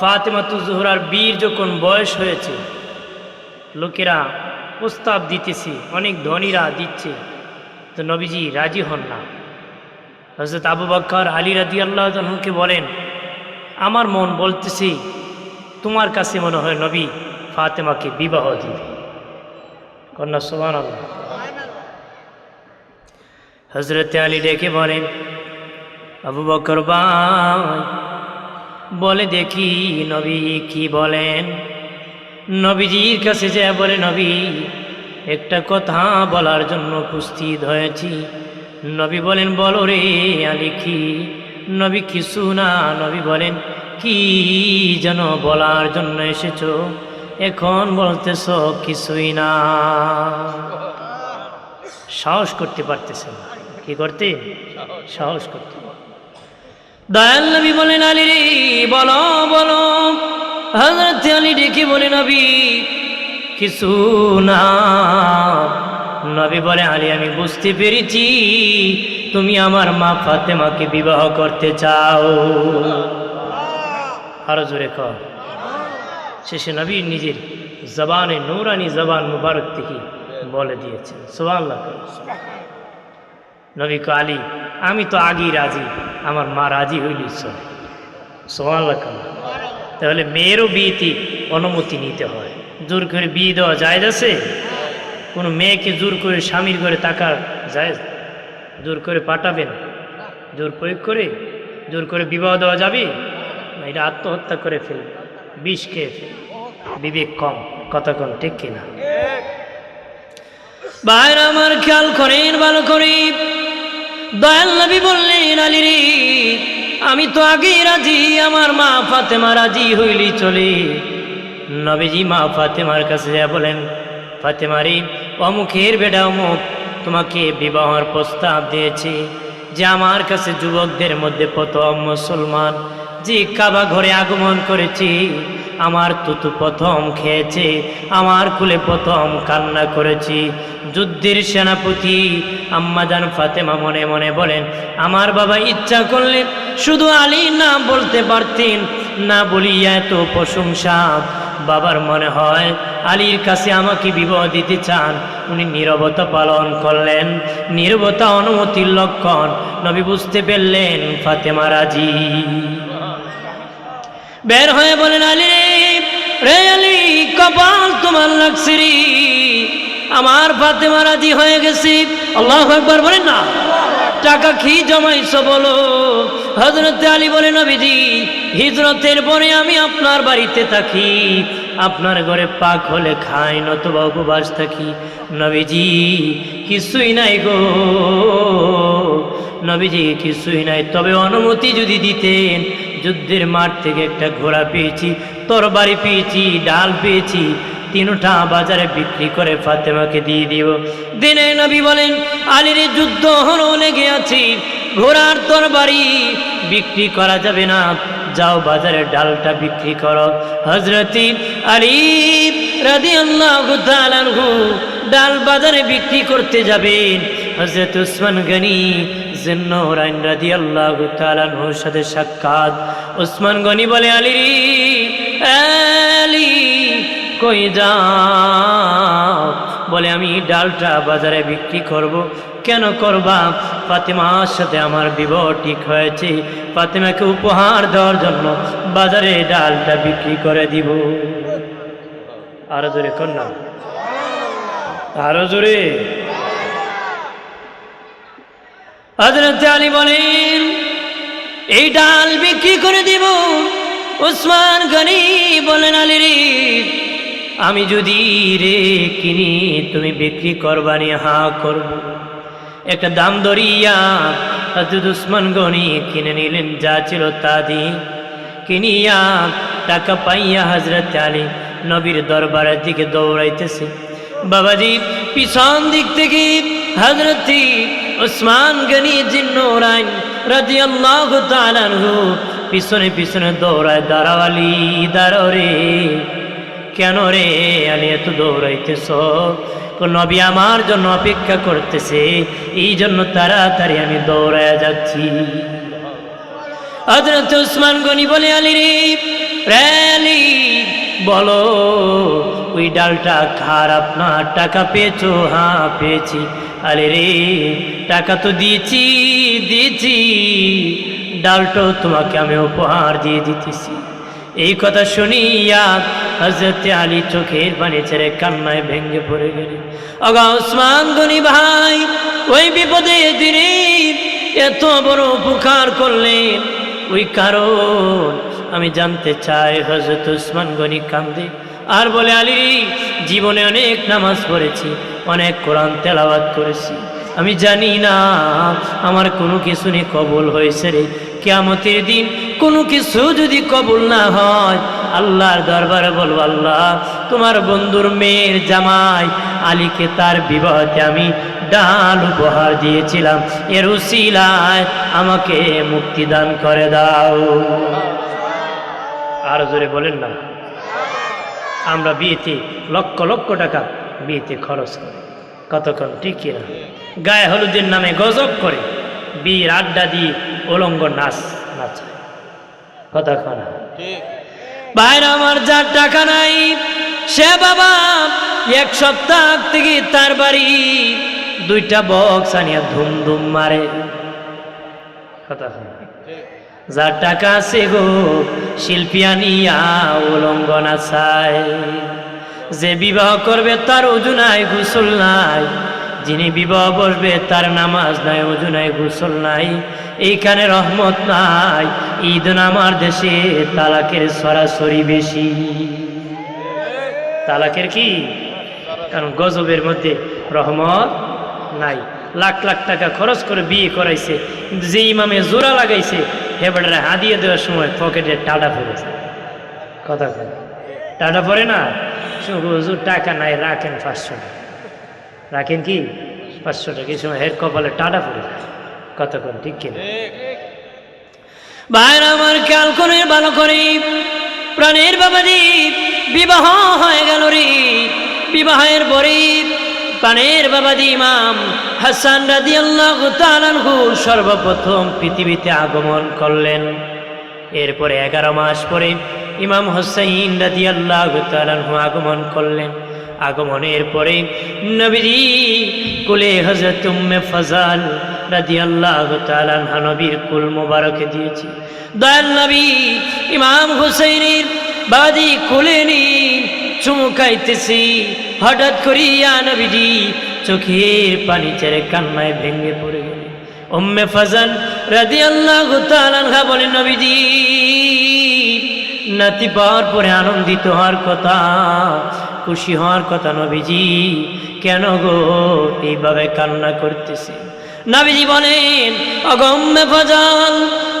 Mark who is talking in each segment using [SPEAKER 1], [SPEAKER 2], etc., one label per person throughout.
[SPEAKER 1] ফাতেমাতু জোহরার বীর যখন বয়স হয়েছে, লোকেরা প্রস্তাব দিতেছে, অনেক ধনীরা দিচ্ছে। তো নবীজি রাজি হন না। হজরত আবু বক্কর আলী রাদি আল্লাহকে বলেন, আমার মন বলতেছে, তোমার কাছে মনে হয় নবী ফাতেমাকে বিবাহ দিবে। কন্যা সোমান হজরত আলী ডেকে বলেন, আবু বকর ভাই বলে, দেখি নবী কি বলেন? নবীজির কাছে যে বলে, নবী, একটা কথা বলার জন্য উপস্থিত হয়েছি। নবী বলেন, বলো রে আলী কি? নবী, কিছু না। নবী বলেন, কি যেন বলার জন্য এসেছ? এখন বলতেছ কিছুই না। সাহস করতে পারতেছে না। কি করতে? সাহস করতে। দয়াল নবী বলেন, আলী রে, বলো বলো। হজরত আলী ডেকে বলে, নবী, কিছু না। নবী বলে, আলী, আমি বুঝতে পেরেছি, তুমি আমার মা ফাতেমাকে বিবাহ করতে চাও। আরও জোরে কর শেষে নবী নিজের জবানে, নৌরানি জবান মুবারক থেকে বলে দিয়েছেন। সোয়াল নবী আলী আমি তো আগেই রাজি। আমার মা রাজি হইলি চলে সোয়াল তাহলে মেয়েরও বিয়েতে অনুমতি নিতে হয়। জোর করে বিয়ে দেওয়া যায় আছে? কোনো মেয়েকে জোর করে স্বামীর ঘরে টাকার যায় জোর করে পাঠাবেন? জোর প্রয়োগ করে? জোর করে বিবাহ দেওয়া যাবে? না এটা আত্মহত্যা করে ফেলবে বিষ খেয়ে ফেলবে বিবেক কম। কথা কম ঠিক কিনা? বাইরে আমার খেয়াল করেন ভালো করে। দয়াল নবী বললেন, আলী রে, আমি তো আগেই রাজি, আমার মা ফাতেমা রাজি হইলি চলে। নবীজি মা ফাতেমার কাছে যা বলেন ফাতেমারি অমুখের বেটা অমুক তোমাকে বিবাহর প্রস্তাব দিয়েছি যে আমার কাছে যুবকদের মধ্যে প্রথম মুসলমান যে কাবা ঘরে আগমন করেছি। আমার তুতু প্রথম খেয়েছে, আমার কুলে প্রথম কান্না করেছি। যুদ্ধের সেনাপতি আম্মাজান ফাতেমা মনে মনে বলেন, আমার বাবা ইচ্ছা করলে শুধু আলী নাম বলতে পারতেন, না বলিয়া এত প্রশংসা। বাবার মনে হয়, আলীর কাছে আমাকে বিবাহ দিতে চান। উনি নীরবতা পালন করলেন, নীরবতা অনুমতির লক্ষণ। নবী বুঝতে পারলেন, ফাতেমা রাজি। বের হয়ে বলেন, আলী রে আলী, কপাল তোমার লাগছে রে। আমার ফাতেমা রাজি হয়ে গেছি। আল্লাহ একবার বলেন, না, টাকা কি জমাইছো বলো? হজরত আলী বলে নবীজি, হিজরতের পরে আমি আপনার বাড়িতে থাকি। আপনার ঘরে পাক হলে খাই, নতুবা উপবাস থাকি। নবীজি, কিছুই নাই গো। নবীজি, কিছুই নাই। তবে অনুমতি যদি দিতেন যুদ্ধের মাঠ থেকে একটা ঘোড়া পেয়েছি, তরবারি পেয়েছি, ডাল পেয়েছি, তিনটা বাজারে বিক্রি করে ফাতেমাকে দিয়ে দিব। দিনে নবী বলেন, আলীর যুদ্ধ হলো লেগে আছি, ঘোড়ার তরবারি বিক্রি করা যাবে না, যাও বাজারে ডালটা বিক্রি করো। হজরতি আলী আল্লাহ ডাল বাজারে বিক্রি করতে যাবেন। হজরত উসমান গনি সাথে সাক্ষাৎ। উসমান গনি বলে, আলী আলী, কই যাও? বলে, আমি ডালটা বাজারে বিক্রি করব। কেন করবা? ফাতেমার সাথে আমার বিবাহ ঠিক হয়েছে। ফাতেমাকে উপহার দেওয়ার জন্য বাজারে ডালটা বিক্রি করে দিব। আরও জোরে কন্যা আরও জোরে। হজরত আলী বলেন, এই ডাল বিক্রি করে দিব। উসমান গনি বলেন, আলী রে, আমি যদি রে কিনি, তুমি বিক্রি করবানি, হা করব। একটা দাম দরিয়া হজরত উসমান গনি কিনে নিলেন, যা ছিল তা দিয়ে কিনিয়া টাকা পাইয়া হজরত আলী নবীর দরবারের দিকে দৌড়াইতেছে। বাবাজি পিছন দিক থেকে হজরতি ওসমান গনি জিন্নোরাইন রাজি আল্লাহ তালানহু পিছনে পিছনে দৌড়ায়, দাঁড়াওয়ালি, দাঁড়াও রে। কেন রে? আলী এত দৌড়াইতেছ। নবী আমার জন্য অপেক্ষা করতেছে। এই জন্য তাড়াতাড়ি আমি দৌড়ায় যাচ্ছি। হজরত উসমান গনি বলে, আলী রে র্যালি বলো, ওই ডালটা খারাপ না টাকা পেয়েছ? হ্যাঁ পেয়েছি। আরে রে, টাকা তো দিয়েছি দিয়েছি। ডালটাও তোমাকে আমি উপহার দিয়ে দিতেছি। এই কথা শুনিয়া হজরত আলী চোখের পানি ছেড়ে কান্নায় ভেঙে পড়ে গেলেন। অগা ওসমান গনি ভাই, ওই বিপদে দিনে এত বড় উপকার করলেন। ওই কারণ আমি জানতে চাই হজরত উসমান গনি কান্দে আর বলে, আলী, জীবনে অনেক নামাজ পড়েছি। অনেক কোরআন তেলাবাদ করেছি। আমি জানি না আমার কোনো কিছু নিয়ে কবুল হয়েছে রে। কেয়ামতের দিন কোনো কিছু যদি কবুল না হয়, আল্লাহর দরবারে বলব, আল্লাহ, তোমার বন্ধুর মেয়ের জামাই আলীকে তার বিবাহতে আমি ডাল উপহার দিয়েছিলাম। এর উসিলায় আমাকে মুক্তি দান করে দাও। আর জোরে বলেন না। আমরা বিয়েতে লক্ষ লক্ষ টাকা বিয়েতে খরচ করি। কতক্ষণ? ঠিক কিনা? গায়ে হলুদের নামে গজব করে। বিয়ের আড্ডা দিয়ে উলঙ্গ নাচ নাচায়। কতক্ষণ বাইরে আমার যার টাকা নাই সে বাবা এক সপ্তাহ থেকে তার বাড়ি দুইটা বক্স আনিয়া ধুম ধুম মারে কতক্ষণ যার টাকা আছে গো শিল্পী আনিয়া উলঙ্গন আছায় যে বিবাহ করবে তার নাই, গোসল নাই। যিনি বিবাহ বসবে তার নামাজ নাই নাই, গোসল নাই। এইখানে রহমত নাই। ঈদ আমার দেশে তালাকের সরাসরি বেশি। তালাকের কি? কারণ গজবের মধ্যে রহমত নাই। লাখ লাখ টাকা খরচ করে বিয়ে করাইছে। যে ইমামে জোড়া লাগাইছে হেবাটারে হাদিয়ে দেওয়ার সময় পকেটে টাটা পড়েছে। কথা টাটা পড়ে না? হুজুর টাকা নাই, রাখেন পাঁচশো রাখেন কি? পাঁচশো টাকা। এই সময় হেড কপালে টাটা পড়ে যায়। কতক্ষণ ঠিক কিনা? বাইরে আমার খেয়াল করে, ভালো করে। প্রাণের বাবাজি বিবাহ হয়ে গেল রে। বিবাহের পরে প্রাণের বাবাজি ইমাম হাসান রাজি আল্লাহ সর্বপ্রথম পৃথিবীতে আগমন করলেন। এরপরে এগারো মাস পরে ইমাম হোসাইন রাজি আল্লাহ আগমন করলেন। আগমনের পরে নবীজি কুলে হজরত উম্মে ফজাল রাজি আল্লাহ নবীর কুল মোবারকে দিয়েছি। দয়াল নবী ইমাম হুসাইনের বাদি কুলে নি চুমুকাইতেছি হঠাৎ করিয়া নবীজি চোখের পানি ছেড়ে কান্নায় ভেঙে পড়ে গেল উম্মে ফজাল রাজি আল্লাহ বলেন, নবীজি নাতি পাওয়ার পরে আনন্দিত হওয়ার কথা, খুশি হওয়ার কথা নবীজি, কেন গো এইভাবে কান্না করতেছে? নবীজি বলেন অগম্যে ফজল,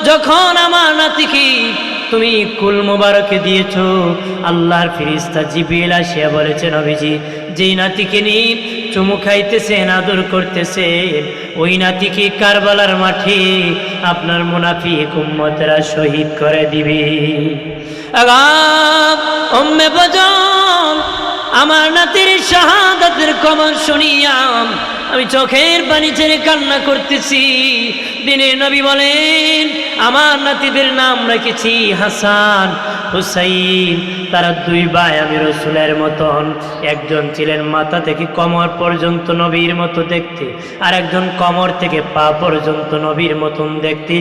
[SPEAKER 1] যখন আমার নাতিকে তুমি কুল মোবারকে দিয়েছ, আল্লাহর ফিরিস্তা জিবিল আসিয়া বলেছে নবীজি, যেই নাতিকে নিয়ে চুমু খাইতেছেন আদর করতেছে ওই নাতিকে কারবালার মাঠে আপনার মুনাফিক কুম্মতরা শহীদ করে দিবে? আমার নাতির শাহাদাতের খবর শুনিয়াম, আমি চোখের পানি ছেড়ে কান্না করতেছি। দিনে নবী বলেন, আমার নাতিদের নাম রেখেছি হাসান, হুসাইন। তারা দুই ভাই আমি রসুলের মতন। একজন ছিলেন মাথা থেকে কমর পর্যন্ত নবীর মতো দেখতে, আর একজন কমর থেকে পা পর্যন্ত নবীর মতন দেখতে।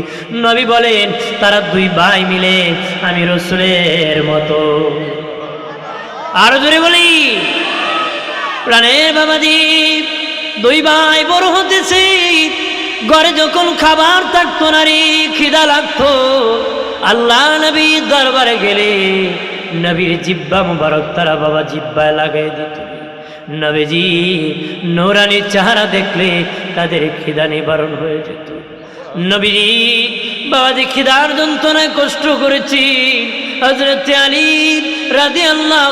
[SPEAKER 1] নবী বলেন, তারা দুই ভাই মিলে আমি রসুলের মতো। আরও জোরে বলি। প্রাণের বাবাজি দুই ভাই বড় হতেছে ঘরে যখন খাবার থাকতো না রে খিদা লাগতো। আল্লাহ নবী দরবারে গেলে নবীর জিব্বা মুবারক তারা বাবা জিব্বায় লাগাই দিত। নবীজি নোরানি চেহারা দেখলে তাদের খিদা নিবারণ হয়ে যেত। নবীজি, বাবাজি খিদার যন্ত্রণায় কষ্ট করেছি। হজরত আলী রাধে আল্লাহ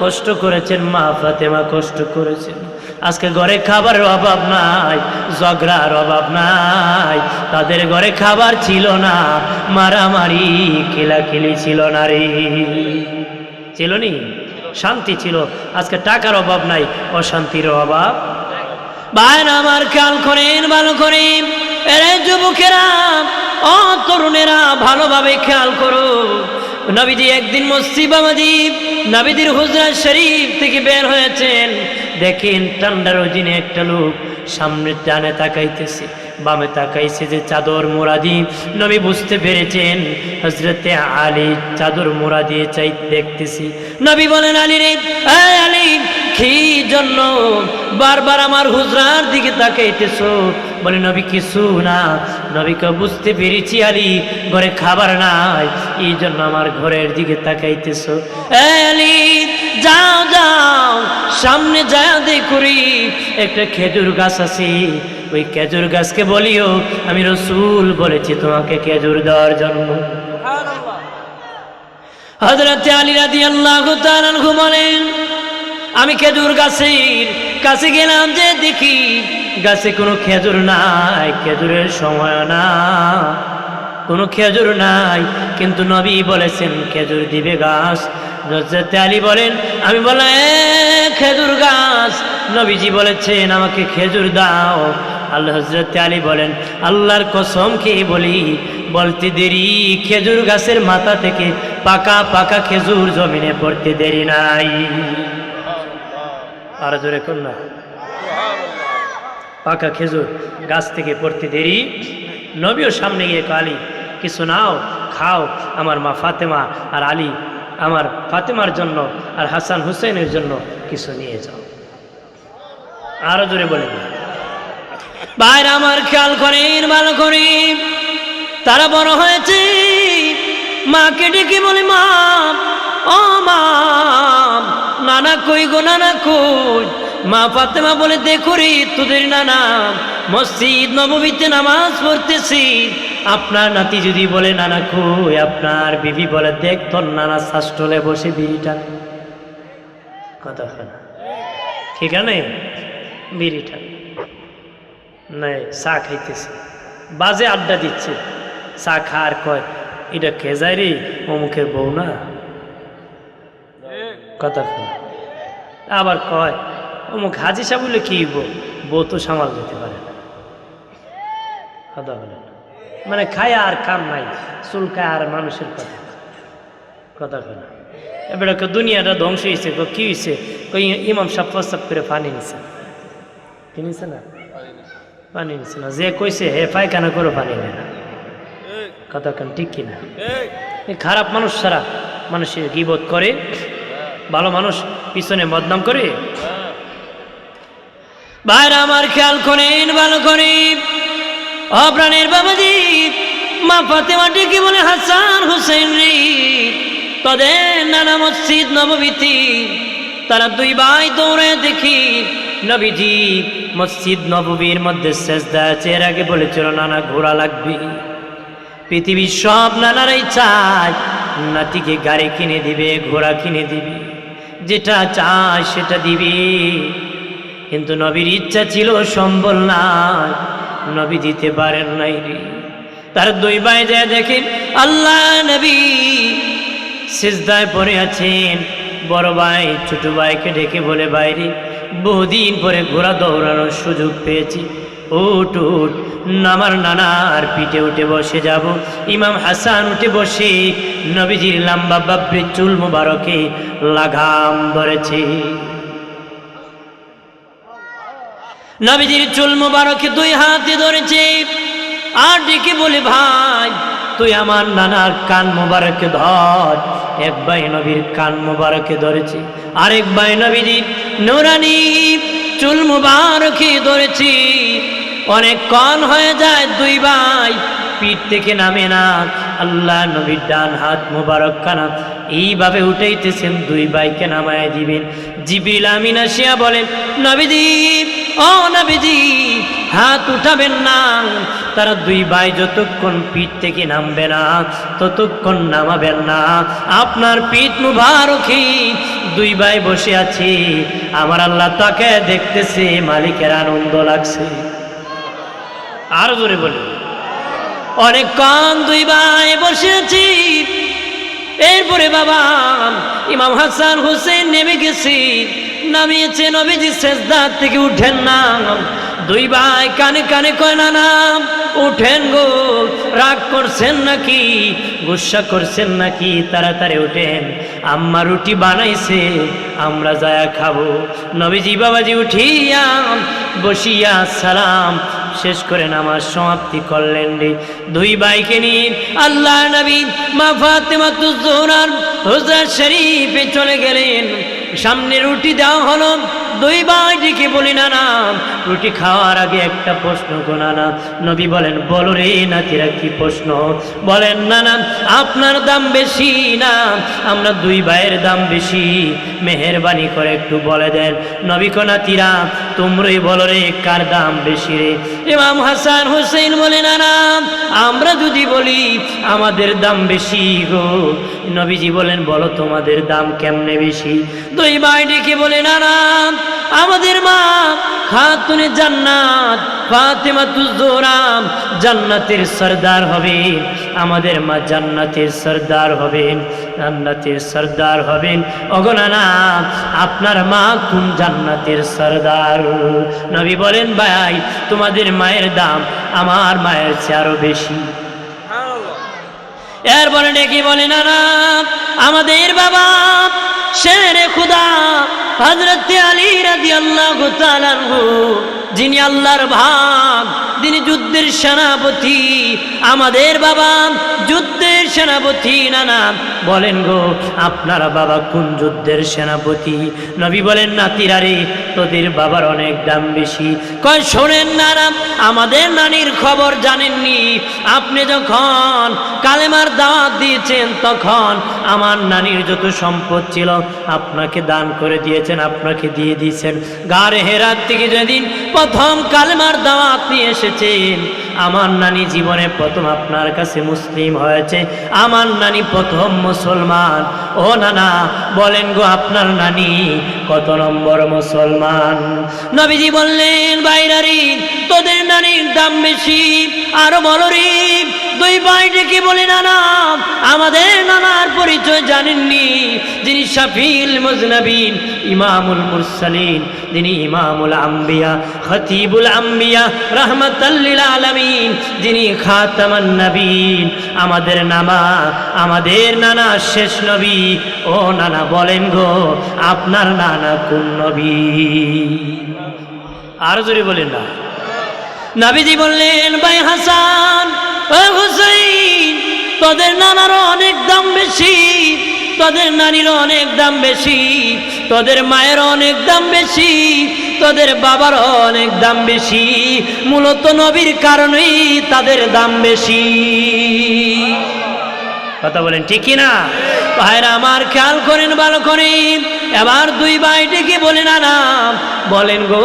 [SPEAKER 1] কষ্ট করেছেন, মা ফাতেমা কষ্ট করেছেন। আজকে ঘরে খাবারের অভাব নাই, ঝগড়ার অভাব নাই, তাদের ঘরে খাবার ছিল না, মারামারি, খেলাখেলি ছিল না রে। ছিল নি? শান্তি ছিল। আজকে টাকার অভাব নাই, অশান্তির অভাব। বাইন আমার খেয়াল করেন, ভালো করেন। এরে যুবকেরা ও তরুণেরা, ভালোভাবে খেয়াল করো। নবীজি একদিন মসজিদ নবীজির হুজরা শরীফ থেকে বের হয়েছেন। দেখেন ঠান্ডার দিনে একটা লোক সামনে ডানে তাকাইতেছে, বামে তাকাইছে যে চাদর মোড়া দিয়ে নবী বুঝতে পেরেছেন হজরতে আলী চাদর মোড়া দিয়ে চাই দেখতেছি। নবী বলেন, আলী রে আলী কি জন্য বারবার আমার হুজরার দিকে তাকাইতেছো? বলে নবী কিছু না। নবীকে বুঝতে পেরেছি আলী ঘরে খাবার নাই। এই জন্য আমার ঘরের দিকে তাকাইতেছো। আলী যাও যাও। সামনে যা দেখুরি একটা খেজুর গাছ আছে। ওই খেজুর গাছকে বলিও আমি রসুল বলেছি তোমাকে খেজুর দেওয়ার জন্য। হজরত আলী রাদি আল্লাহ বলেন আমি খেজুর গাছের কাছে গেলাম যে দেখি গাছে কোনো খেজুর নাই খেজুরের সময় না। কোনো খেজুর নাই কিন্তু নবী বলেছেন খেজুর দিবে গাছ। হজরত আলী বলেন আমি বললাম "এ, খেজুর গাছ। নবীজি বলেছেন আমাকে খেজুর দাও। আল্লাহ হজরত আলী বলেন আল্লাহর কসম খেয়ে বলি বলতে দেরি। খেজুর গাছের মাথা থেকে পাকা পাকা খেজুর জমিনে পড়তে দেরি নাই। আর জোরে না। পাকা খেজুর গাছ থেকে পড়তে দেরি। নবীও সামনে গিয়ে কালি কিছু নাও, খাও। আমার মা ফাতেমা আর আলী আমার ফাতেমার জন্য আর হাসান হুসেনের জন্য কিছু নিয়ে যাও। আরও জোরে বলে। বাইরে আমার খেয়াল করেন, ভালো করে তারা বড় হয়েছে। মাকে ডেকে বলে, মা, ও মা নানা কই গো, নানা কই? মা ফাতেমা বলে, দেখো রে, তোদের নানা, মসজিদ নবমীতে নামাজ পড়তেছি। আপনার নাতি যদি বলে, নানা কই? আপনার বিবি বলে, দেখ তোর নানা শাস্টলে বসে বিড়িটা। কথা ঠিক আছে বিড়িটা। নাই, চা খাইতেছে। বাজে আড্ডা দিচ্ছে। চা খার কয়, এটা কে যায় রে? অমুকের বউ না? কথা আবার কয় অমুক হাজি সাহেব বলে কি বউ বউ তো সামাল দিতে পারে না। কথা বলে না। মানে খায় আর কাম নাই চুলকায় আর মানুষের কথা। কথা না। এবারে দুনিয়াটা ধ্বংস হয়েছে কি হয়েছে কই ইমাম সাপ প্রস্তাব করে পানি নিছে। কি নিছে না? পানি নিছে না। যে কইছে হে পায়খানা করে পানি নেয় না কথা কেন ঠিক কিনা এই খারাপ মানুষ ছাড়া মানুষের গিবত করে। ভালো মানুষ পিছনে বদনাম করে? ভাইরা আমার খেয়াল করেন, ভালো করে। অপ্রাণের বাবাজি, মা ফাতেমা ডেকে বলে, হাসান হুসেন রে। তাদের নানা মসজিদ নববীতি তারা দুই ভাই দৌড়ে দেখি, নবীজি মসজিদ নববীর মধ্যে শেষদা আছে, এর আগে বলেছিল, নানা ঘোড়া লাগবে। পৃথিবীর সব নানারাই চায়, নাতিকে গাড়ি কিনে দিবে, ঘোড়া কিনে দিবে। যেটা চায় সেটা দিবে। কিন্তু নবীর ইচ্ছা ছিল সম্বল নাই, নবী দিতে পারেন নাই রে। তার দুই ভাই যায় দেখেন, আল্লাহ নবী সিজদায় পড়ে আছেন। বড় ভাই, ছোট ভাইকে ডেকে বলে বাইরে বহুদিন পরে ঘোরা দৌড়ানোর সুযোগ পেয়েছি। উঠ উঠ আমার নানার পিঠে উঠে বসে যাব। ইমাম হাসান উঠে বসে নবীজির লাম্বা বাবরি চুল মুবারকে লাগাম ধরেছে। নবীজির চুল মুবারকে দুই হাতে ধরেছে। আর ডেকে বলে, ভাই, তুই আমার নানার কান মুবারকে ধর। এক ভাই নবীর কান মুবারকে ধরেছে। আরেক ভাই নবীজির নোরানি চুল মুবারকে ধরেছি। অনেক কন হয়ে যায় দুই ভাই, পিঠ থেকে নামে না। আল্লাহ নবীর ডান হাত মুবারক কানা এইভাবে উঠাইতেছেন দুই ভাইকে নামায় দিবেন। জিবিল আমিন আসিয়া বলেন, নবীজি, ও নবীজি, হাত উঠাবেন না। তারা দুই ভাই যতক্ষণ পিঠ থেকে নামবে না, ততক্ষণ নামাবেন না। আপনার পিঠ মুবারকি দুই ভাই বসে আছে। আমার আল্লাহ তাকে দেখতেছে, মালিকের আনন্দ লাগছে। আরও জোরে বলি। অনেক কম দুই ভাই বসেছি। এরপরে বাবা ইমাম হাসান হোসেন নেমে গেছি। নামিয়েছে নবীজি শেষদার থেকে উঠেন না দুই ভাই কানে কানে কয়, না না, উঠেন গো। রাগ করছেন নাকি? গুসা করছেন নাকি? তাড়াতাড়ি উঠেন। আম্মা রুটি বানাইছে, আমরা যায়া খাব। নবীজি বাবাজি উঠিয়া বসিয়া সালাম শেষ করে নামাজ সমাপ্তি করলেন রে। দুই ভাইকে নিয়ে আল্লাহ নবী মা ফাতেমা তুজোরার হোজার শরীফে চলে গেলেন। সামনে রুটি দেওয়া হলো। দুই ভাই ডেকে বলি, না না, রুটি খাওয়ার আগে একটা প্রশ্ন গোনা না নবী বলেন, বলো রে নাতিরা, কি প্রশ্ন? বলেন, না না, আপনার দাম বেশি না, আমরা দুই ভাইয়ের দাম বেশি। মেহরবানি করে একটু বলে দেন। নবী নাতিরা, তোমরাই বলো রে, কার দাম বেশি রে? ইমাম হাসান হুসেন বলে, না না, আমরা যদি বলি, আমাদের দাম বেশি গো। নবীজি বলেন, বলো তোমাদের দাম কেমনে বেশি? দুই ভাই ডেকে বলে, না না আমাদের মা খাতুনে জান্নাত ফাতেমা তুজোরাম জান্নাতের সর্দার হবে। আমাদের মা জান্নাতের সর্দার হবেন জান্নাতের সর্দার হবেন অগনানা আপনার মা কোন জান্নাতের সর্দার? নবী বলেন ভাই তোমাদের মায়ের দাম আমার মায়ের চেয়ে আরও বেশি। এরপরে ডেকে বলে না না আমাদের বাবা শেরে খুদা হজরত আলী রাজি আল্লাহ যিনি আল্লাহর ভাগ, যিনি যুদ্ধের সেনাপতি, আমাদের বাবা যুদ্ধের সেনাপতি না না? বলেন গো, আপনার বাবা কোন যুদ্ধের সেনাপতি? নবী বলেন, নাতিরা রে তোদের বাবার অনেক দাম বেশি। কয়, শোনেন না না আমাদের নানির খবর জানেননি। আপনি যখন কালেমার দাওয়াত দিয়েছেন, তখন আমার নানির যত সম্পদ ছিল, আপনাকে দান করে দিয়েছেন, আপনাকে দিয়ে দিয়েছেন। গাড়ে হেরাত থেকে যেদিন প্রথম কালেমার দাওয়াত নিয়ে এসেছেন। আমার নানি জীবনে প্রথম আপনার কাছে মুসলিম হয়েছে। আমার নানি প্রথম মুসলমান। ও নানা, বলেন গো আপনার নানি কত নম্বর মুসলমান? নবীজি বললেন বাইরারি তোদের নানির দাম বেশি, আরও বলো রে দুই ভাই ডেকে বলে, নানা, আমাদের নানার পরিচয় জানেননি। যিনি শাফিল মুজনবিন, ইমামুল মুরসালিন, যিনি ইমামুল আম্বিয়া, খতিবুল আম্বিয়া রহমতাল্লিল আলমিন, যিনি খাতামান নবীন। আমাদের নামা আমাদের নানা শেষ নবী। ও নানা, বলেন গো, আপনার নানা কোন নবী? আরও জোরে বলেন না। নাবিজি বললেন, ভাই হাসান হুসাইন, তোদের নানারও অনেক দাম বেশি, তোদের নানির অনেক দাম বেশি, তোদের মায়ের অনেক দাম বেশি, তোদের বাবার অনেক দাম বেশি, মূলত নবীর কারণেই তাদের দাম বেশি। কথা বলেন ঠিকই না ভাইরা আমার খেয়াল করেন, ভালো করেন। এবার দুই ভাই ডেকে বলে না না বলেন গো,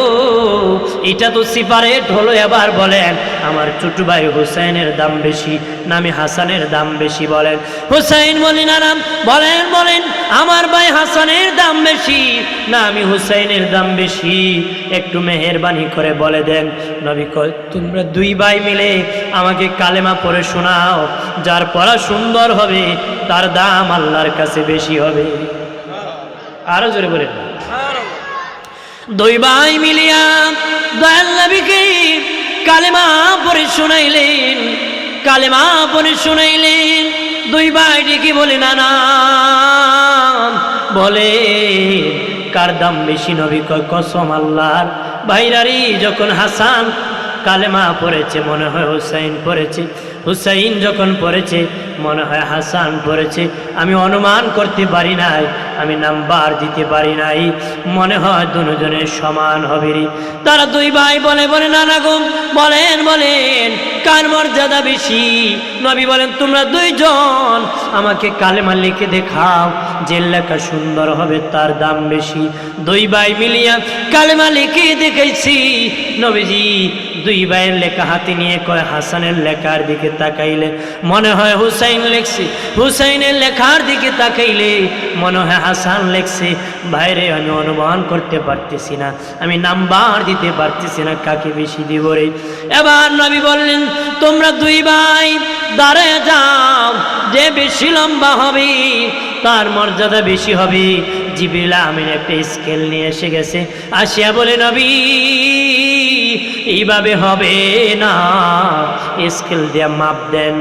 [SPEAKER 1] এটা তো সিপারেট হলো। এবার বলেন, আমার ছোট ভাই হুসাইনের দাম বেশি, না আমি হাসানের দাম বেশি? বলেন, হুসাইন বলি না না বলেন বলেন, আমার ভাই হাসানের দাম বেশি, না আমি হুসাইনের দাম বেশি? একটু মেহরবানি করে বলে দেন, নবী কয়, তোমরা দুই ভাই মিলে আমাকে কালেমা পড়ে শোনাও, যার পড়া সুন্দর হবে তার দাম আল্লাহর কাছে বেশি হবে। আরও জোরে বলেন দুই ভাই মিলিয়া দয়াল নবীকে কালেমা পরে শুনাইলেন। কালেমা পরে শোনাইলেন। দুই ভাই ডেকে বলে না না বলে, কার দাম বেশি নবী? কয়, কসম আল্লাহর। ভাইরারি যখন হাসান কালেমা পড়েছে, মনে হয় হুসাইন পড়েছে। হুসাইন যখন পড়েছে, মনে হয় হাসান পড়েছে, আমি অনুমান করতে পারি নাই, আমি নাম্বার দিতে পারি নাই, মনে হয় দুজনের সমান হবে তারা দুই ভাই বলে বলে, নানা গো, বলেন বলেন, কার মর্যাদা বেশি? নবী বলেন, তোমরা দুইজন, আমাকে কালেমা লিখে দেখাও। যে লেখা সুন্দর হবে, তার দাম বেশি। দুই ভাই মিলিয়া কালেমা লিখে দেখেছি। নবীজি দুই ভাইয়ের লেখা হাতে নিয়ে কয়, হাসানের লেখার দিকে তাকাইলে মনে হয় হুসাইন লেখছে। হুসাইনের লেখার দিকে তাকাইলে মনে হয় হাসান লেখছে। বাইরে আমি অনুমান করতে পারতেছি না, আমি নাম্বার দিতে পারতেছি না, কাকে বেশি দিব রে? এবার নবী বললেন, তোমরা দুই ভাই, দাঁড়ায় যাও, যে বেশি লম্বা হবে তার মর্যাদা বেশি হবে। জিবিল আমিন একটা স্কেল নিয়ে এসে গেছে। আসিয়া বলে, নবী, এইভাবে হবে না। স্কেল দিয়ে মাপ দেন।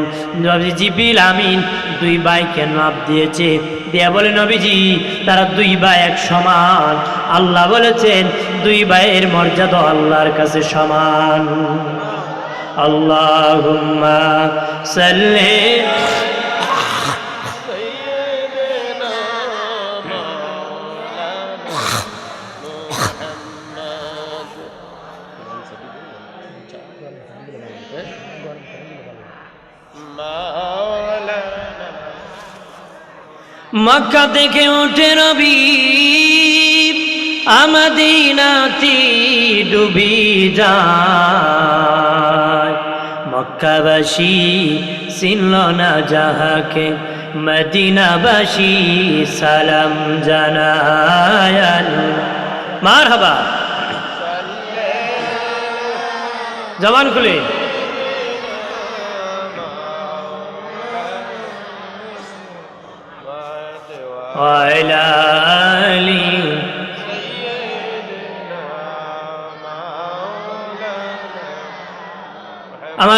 [SPEAKER 1] জিবিল আমিন দুই ভাইকে মাপ দিয়েছে? দিয়া বলে, নবীজি, তারা দুই ভাই এক সমান। আল্লাহ বলেছেন, দুই ভাইয়ের মর্যাদা আল্লাহর কাছে সমান। আল্লাহুম্মা সাল্লি মক্কা থেকে ওঠে নবী, আমাদিনাতি ডুবি যায়। মক্কাবাসী চিনল না যাহাকে, মদিনাবাসী সালাম জানায় মার হবা জবান খুলে। وعلى آله